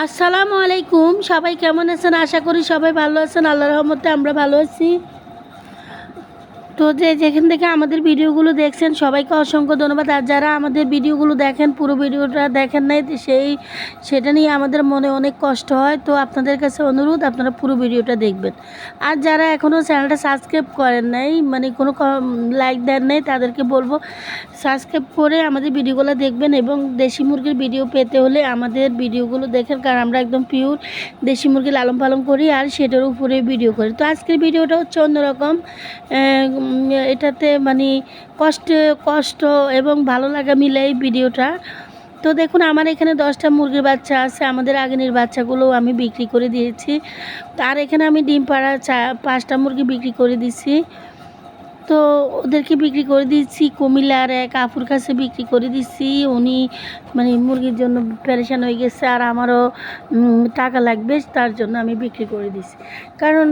আসসালামু আলাইকুম। সবাই কেমন আছেন? আশা করি সবাই ভালো আছেন। আল্লাহ রহমতে আমরা ভালো আছি। তো যে যেখান থেকে আমাদের ভিডিওগুলো দেখছেন, সবাইকে অসংখ্য ধন্যবাদ। আর যারা আমাদের ভিডিওগুলো দেখেন, পুরো ভিডিওটা দেখেন নাই সেই, সেটা নিয়ে আমাদের মনে অনেক কষ্ট হয়। তো আপনাদের কাছে অনুরোধ, আপনারা পুরো ভিডিওটা দেখবেন। আর যারা এখনও চ্যানেলটা সাবস্ক্রাইব করেন নাই মানে কোনো লাইক দেন নাই, তাদেরকে বলব, সাবস্ক্রাইব করে আমাদের ভিডিওগুলো দেখবেন এবং দেশি মুরগির ভিডিও পেতে হলে আমাদের ভিডিওগুলো দেখেন, কারণ আমরা একদম পিওর দেশি মুরগি লালন পালন করি আর সেটার উপরে ভিডিও করি। তো আজকের ভিডিওটা হচ্ছে অন্যরকম এটাতে মানে কষ্ট কষ্ট এবং ভালো লাগা মিলে এই ভিডিওটা। তো দেখুন, আমার এখানে দশটা মুরগির বাচ্চা আছে, আমাদের আগেনের বাচ্চাগুলো আমি বিক্রি করে দিয়েছি। আর এখানে আমি ডিম পাড়া চা, পাঁচটা মুরগি বিক্রি করে দিছি। তো ওদেরকে বিক্রি করে দিচ্ছি, কুমিল্লার এক আপুর কাছে বিক্রি করে দিচ্ছি। উনি মানে মুরগির জন্য প্যারেশান হয়ে গেছে আর আমারও টাকা লাগবে, তার জন্য আমি বিক্রি করে দিচ্ছি। কারণ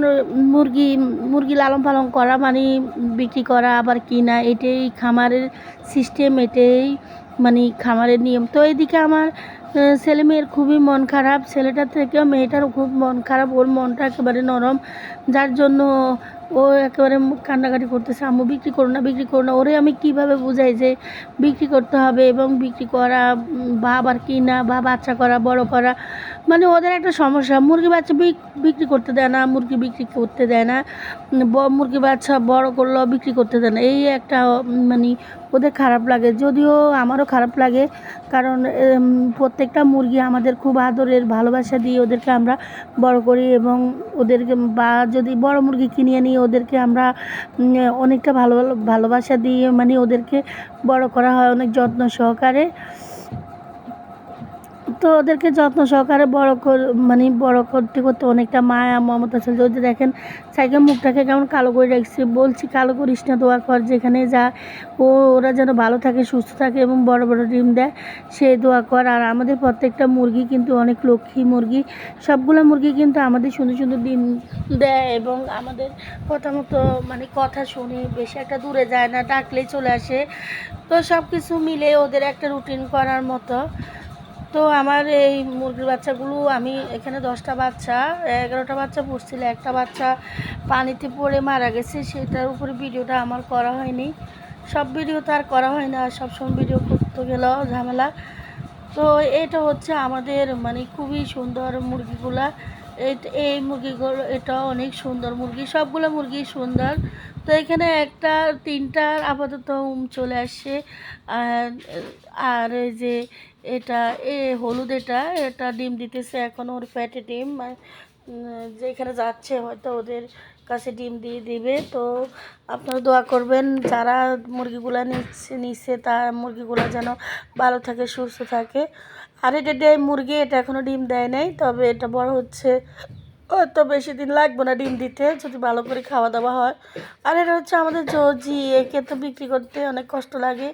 মুরগি মুরগি লালন পালন করা মানে বিক্রি করা, আবার কিনা, এটাই খামারের সিস্টেম এটাই মানে খামারের নিয়ম। তো এদিকে আমার ছেলে মেয়ের খুবই মন খারাপ, ছেলেটার থেকেও মেয়েটারও খুব মন খারাপ, ওর মনটা একেবারে নরম। যার জন্য ও একেবারে কান্নাকাটি করতেছে, আম্মু, বিক্রি করো না, বিক্রি করো না। ওরে আমি কীভাবে বুঝাই যে বিক্রি করতে হবে এবং বিক্রি করা বা আবার কিনা বা বাচ্চা করা, বড় করা? মানে ওদের একটা সমস্যা। মুরগি বাচ্চা বিক- বিক্রি করতে দেয় না, মুরগি বিক্রি করতে দেয় না। মুরগি বাচ্চা বড় করলেও বিক্রি করতে দেয় না। এই একটা মানে ওদের খারাপ লাগে, যদিও আমারও খারাপ লাগে। কারণ প্রত্যেকটা মুরগি আমাদের খুব আদরের, ভালোবাসা দিয়ে ওদেরকে আমরা বড় করি এবং ওদেরকে, বা যদি বড় মুরগি কিনে নিয়ে ওদেরকে আমরা অনেকটা ভালো, ভালোবাসা দিয়ে মানে ওদেরকে বড় করা হয়, অনেক যত্ন সহকারে। তো ওদেরকে যত্ন সহকারে বড় কর মানে বড় করতে করতে অনেকটা মায়া, মমতা ছিল। যদি দেখেন সাইকেল মুখটাকে কেমন কালো করে রাখছি। বলছি, কালো করিস না, দোয়া কর, যেখানে যা, ও, ওরা যেন ভালো থাকে, সুস্থ থাকে এবং বড় বড় ডিম দেয় সেই দোয়া কর। আর আমাদের প্রত্যেকটা মুরগি কিন্তু অনেক লক্ষ্মী মুরগি। সবগুলো মুরগি কিন্তু আমাদের সুন্দর সুন্দর ডিম দেয় এবং আমাদের কথা মতো মানে কথা শুনে বেশি একটা দূরে যায় না, ডাকলেই চলে আসে। তো সব কিছু মিলে ওদের একটা রুটিন করার মতো। তো আমার এই মুরগির বাচ্চাগুলো, আমি এখানে দশটা বাচ্চা, এগারোটা বাচ্চা পড়ছিল একটা বাচ্চা পানিতে পড়ে মারা গেছে, সেটার উপরে ভিডিওটা আমার করা হয়নি। সব ভিডিও তো আর করা হয় না, সবসময় ভিডিও করতে গেলেও ঝামেলা। তো এটা হচ্ছে আমাদের মানে খুবই সুন্দর মুরগিগুলা। এই মুরগিগুলো, এটা অনেক সুন্দর মুরগি, সবগুলো মুরগি সুন্দর। তো এখানে একটা তিনটার আপাতত উম চলে আসছে। আর এই যে এটা, এ হলুদ এটা এটা ডিম দিতেছে এখন ওর প্যাটে ডিম। যেখানে যাচ্ছে হয়তো ওদের কাছে ডিম দিয়ে দিবে। তো আপনারা দোয়া করবেন যারা মুরগিগুলা নিচ্ছে নিচ্ছে তার মুরগিগুলো যেন ভালো থাকে, সুস্থ থাকে। আর এটা মুরগি, এটা এখনও ডিম দেয় নাই। তবে এটা বড় হচ্ছে তো বেশি দিন লাগবে না ডিম দিতে, যদি ভালো করে খাওয়া দাওয়া হয়। আর এটা হচ্ছে আমাদের জজি একে তো বিক্রি করতে অনেক কষ্ট লাগে।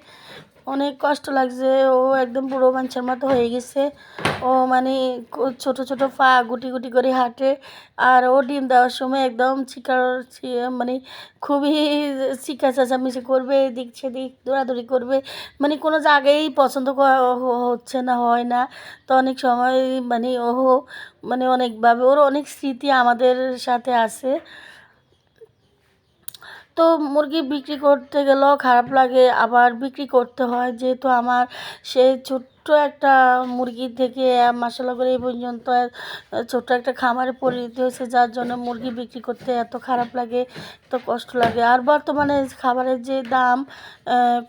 অনেক কষ্ট লাগছে। ও একদম বুড়ো মানুষের মতো হয়ে গেছে। ও মানে ছোট ছোট পা গুটি গুটি করে হাঁটে। আর ও ডিম দেওয়ার সময় একদম চিকার মানে খুবই চিকা চেঁচামেচি করবে, এদিক সেদিক দৌড়াদৌড়ি করবে। মানে কোনো জায়গায় পছন্দ হচ্ছে না, হয় না। তো অনেক সময় মানে ও মানে অনেকভাবে, ওর অনেক স্মৃতি আমাদের সাথে আছে। তো মুরগি বিক্রি করতে গেলেও খারাপ লাগে আবার বিক্রি করতে হয়। যেহেতু আমার সেই ছোট্ট একটা মুরগির থেকে মশলা করে এই পর্যন্ত ছোট্ট একটা খামারে পরিণত হয়েছে, যার জন্য মুরগি বিক্রি করতে এত খারাপ লাগে, এত কষ্ট লাগে। আর বর্তমানে খাবারের যে দাম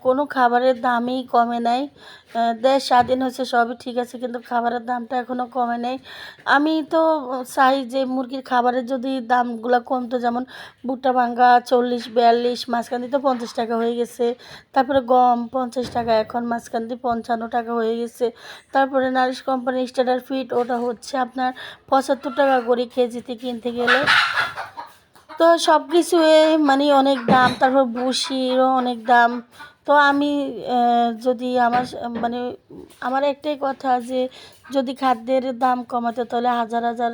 কোনো খাবারের দামই কমে নাই। দেশ স্বাধীন হয়েছে, সবই ঠিক আছে, কিন্তু খাবারের দামটা এখনও কমে নেই। আমি তো চাই যে মুরগির খাবারের যদি দামগুলো কমতো, যেমন ভুট্টা ভাঙ্গা চল্লিশ, বিয়াল্লিশ, মাঝখান দিয়ে তো পঞ্চাশ টাকা হয়ে গেছে, তারপরে গম পঞ্চাশ টাকা, এখন মাঝখান দিয়ে পঞ্চান্ন টাকা হয়ে গেছে। তারপরে নারিশ কোম্পানি স্টার্টার ফিট, ওটা হচ্ছে আপনার পঁচাত্তর টাকা করে কেজিতে কিনতে গেলে। তো সব কিছু মানে অনেক দাম, তারপর বসিরও অনেক দাম। তো আমি যদি আমার মানে আমার একটাই কথা যে যদি খাদ্যের দাম কমাতো তাহলে হাজার হাজার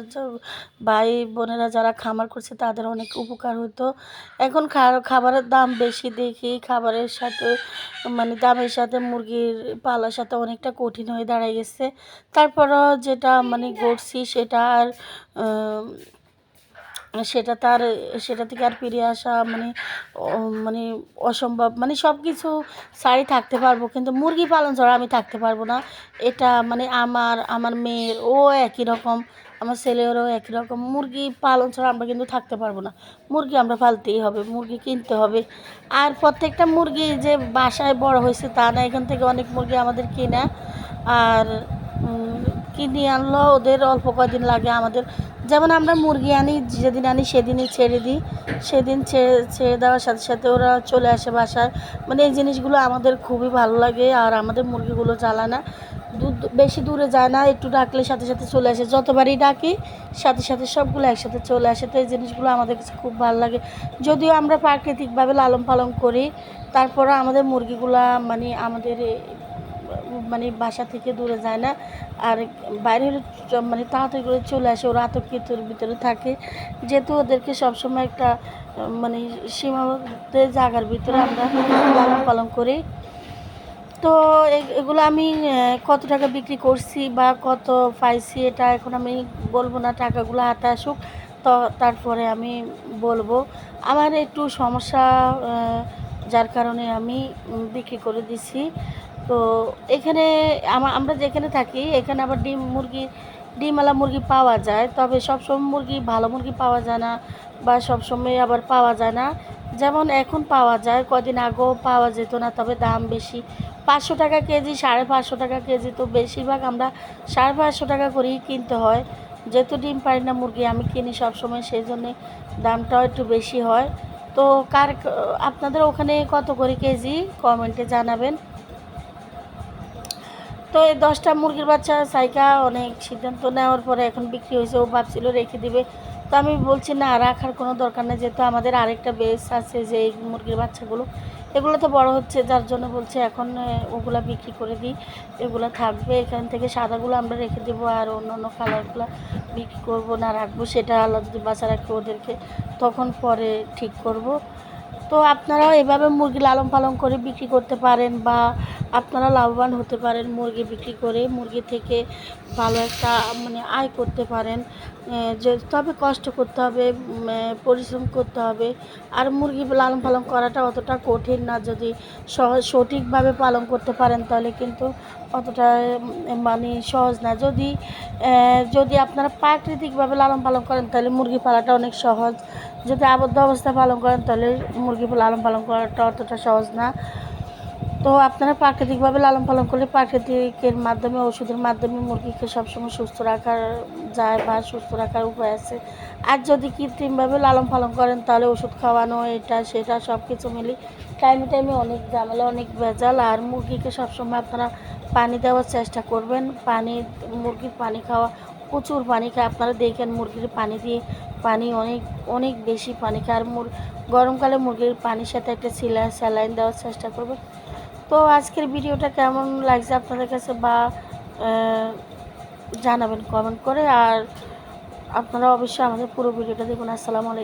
ভাই বোনেরা যারা খামার করছে তাদের অনেক উপকার হতো। এখন খাবারের দাম বেশি দেখি, খাবারের সাথে মানে দামের সাথে মুরগির পালার সাথে অনেকটা কঠিন হয়ে দাঁড়ায় গেছে। তারপরও যেটা মানে গড়ছি সেটা আর সেটা তার, সেটা থেকে আর ফিরে আসা মানে মানে অসম্ভব। মানে সব কিছু সারি থাকতে পারব, কিন্তু মুরগি পালন ছাড়া আমি থাকতে পারব না। এটা মানে আমার আমার মেয়ের, ও একই রকম, আমার ছেলেরও একই রকম। মুরগি পালন ছাড়া আমরা কিন্তু থাকতে পারব না। মুরগি আমরা পালতেই হবে, মুরগি কিনতে হবে। আর প্রত্যেকটা মুরগি যে বাসায় বড় হয়েছে তা না, এখান থেকে অনেক মুরগি আমাদের কেনা। আর কিনে আনলো, ওদের অল্প কদিন লাগে আমাদের। যেমন আমরা মুরগি আনি, যেদিন আনি সেদিনই ছেড়ে দিই। সেদিন ছেড়ে ছেড়ে দেওয়ার সাথে সাথে ওরা চলে আসে বাসায়। মানে এই জিনিসগুলো আমাদের খুবই ভালো লাগে, আর আমাদের মুরগিগুলো জ্বালা না। দুধ বেশি দূরে যায় না, একটু ডাকলে সাথে সাথে চলে আসে। যতবারই ডাকি, সাথে সাথে সবগুলো একসাথে চলে আসে। তো এই জিনিসগুলো আমাদের কাছে খুব ভালো লাগে। যদিও আমরা প্রাকৃতিকভাবে লালন পালন করি তারপরে আমাদের মুরগিগুলা মানে আমাদের মানে বাসা থেকে দূরে যায় না। আর বাইরে মানে তাড়াতাড়ি করে চলে আসে, ওরা আতঙ্কিতর ভিতরে থাকে। যেহেতু ওদেরকে সবসময় একটা মানে সীমাবদ্ধ জায়গার ভিতরে আমরা লালন পালন করি। তো এগুলো আমি কত টাকা বিক্রি করছি বা কত পাইছি এটা এখন আমি বলব না, টাকাগুলো হাতে আসুক। তো তারপরে আমি বলব, আমার একটু সমস্যা যার কারণে আমি বিক্রি করে দিছি। তো এখানে আমরা যেখানে থাকি, এখানে আবার ডিম মুরগি, ডিমওয়ালা মুরগি পাওয়া যায়, তবে সবসময় মুরগি ভালো মুরগি পাওয়া যায় না বা সবসময় আবার পাওয়া যায় না। যেমন এখন পাওয়া যায়, কদিন আগেও পাওয়া যেত না, তবে দাম বেশি। পাঁচশো টাকা কেজি, সাড়ে পাঁচশো টাকা কেজি, তো বেশিরভাগ আমরা সাড়ে পাঁচশো টাকা করেই কিনতে হয়। যেহেতু ডিম পারি না মুরগি, আমি কিনি সবসময় সেই জন্যে দামটাও একটু বেশি হয়। তো কার, আপনাদের ওখানে কত করে কেজি? কমেন্টে জানাবেন। তো এই দশটা মুরগির বাচ্চা সাইকা অনেক সিদ্ধান্ত নেওয়ার পরে এখন বিক্রি হয়েছে, ও ভাবছিল রেখে দিবে। তো আমি বলছি, না, রাখার কোনো দরকার নেই, যেহেতু আমাদের আরেকটা বেস আছে যে এই মুরগির বাচ্চাগুলো। এগুলো তো বড় হচ্ছে, যার জন্য বলছে এখন ওগুলা বিক্রি করে দিই। এগুলো থাকবে, এখান থেকে সাদাগুলো আমরা রেখে দেবো আর অন্য অন্য কালারগুলো বিক্রি করব না রাখব, সেটা আলাদা বাচ্চা রাখি ওদেরকে, তখন পরে ঠিক করব। তো আপনারাও এভাবে মুরগি লালন পালন করে বিক্রি করতে পারেন বা আপনারা লাভবান হতে পারেন মুরগি বিক্রি করে, মুরগি থেকে ভালো একটা মানে আয় করতে পারেন। যে তবে কষ্ট করতে হবে পরিশ্রম করতে হবে। আর মুরগি লালন পালন করাটা অতটা কঠিন না, যদি সহজ সঠিকভাবে পালন করতে পারেন তাহলে কিন্তু অতটা মানে সহজ না। যদি যদি আপনারা প্রাকৃতিকভাবে লালন পালন করেন, তাহলে মুরগি পালাটা অনেক সহজ। যদি আবদ্ধ অবস্থায় পালন করেন, তাহলে মুরগি লালন পালন করাটা অতটা সহজ না। তো আপনারা প্রাকৃতিকভাবে লালন পালন করলে প্রাকৃতিকের মাধ্যমে, ওষুধের মাধ্যমে মুরগিকে সবসময় সুস্থ রাখার যায় বা সুস্থ রাখার উপায় আছে। আর যদি কৃত্রিমভাবে লালন পালন করেন, তাহলে ওষুধ খাওয়ানো, এটা, সেটা সব কিছু মিলে টাইমে টাইমে অনেক ঝামেলা, অনেক ভেজাল। আর মুরগিকে সবসময় আপনারা পানি দেওয়ার চেষ্টা করবেন। পানি, মুরগির পানি খাওয়া, প্রচুর পানি খায়। আপনারা দেখেন মুরগির পানি দিয়ে পানি অনেক অনেক বেশি পানি খায়। আর মুর, গরমকালে মুরগির পানির সাথে একটা সিলা, স্যালাইন দেওয়ার চেষ্টা করবেন। তো আজকের ভিডিওটা কেমন লাগছে আপনাদের কাছে বা জানাবেন কমেন্ট করে। আর আপনারা অবশ্যই আমাদের পুরো ভিডিওটা দেখুন। আসসালামু আলাইকুম।